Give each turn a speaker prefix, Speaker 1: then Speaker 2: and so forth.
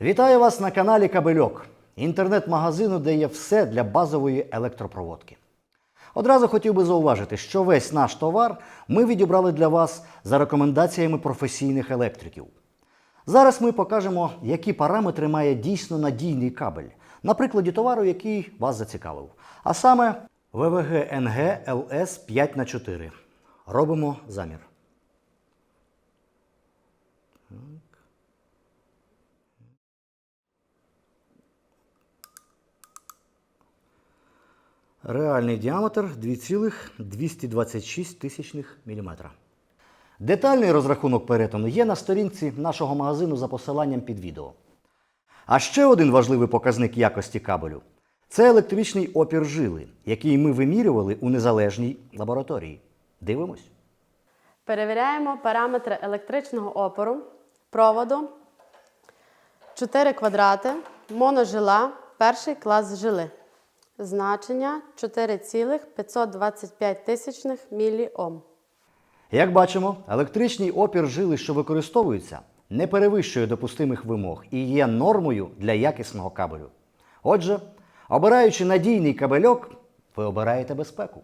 Speaker 1: Вітаю вас на каналі Кабельок, інтернет-магазину, де є все для базової електропроводки. Одразу хотів би зауважити, що весь наш товар ми відібрали для вас за рекомендаціями професійних електриків. Зараз ми покажемо, які параметри має дійсно надійний кабель на прикладі товару, який вас зацікавив. А саме ВВГ НГ ЛС 5 х 4 Робимо замір. Реальний діаметр 2,226 тисячних міліметра. Детальний розрахунок перетину є на сторінці нашого магазину за посиланням під відео. А ще один важливий показник якості кабелю це електричний опір жили, який ми вимірювали у незалежній лабораторії. Дивимось.
Speaker 2: Перевіряємо параметри електричного опору, проводу, 4 квадрати, моножила, перший клас жили. Значення 4,525 тисячних міліом.
Speaker 1: Як бачимо, електричний опір жили, що використовується, не перевищує допустимих вимог і є нормою для якісного кабелю. Отже, обираючи надійний кабельок, ви обираєте безпеку.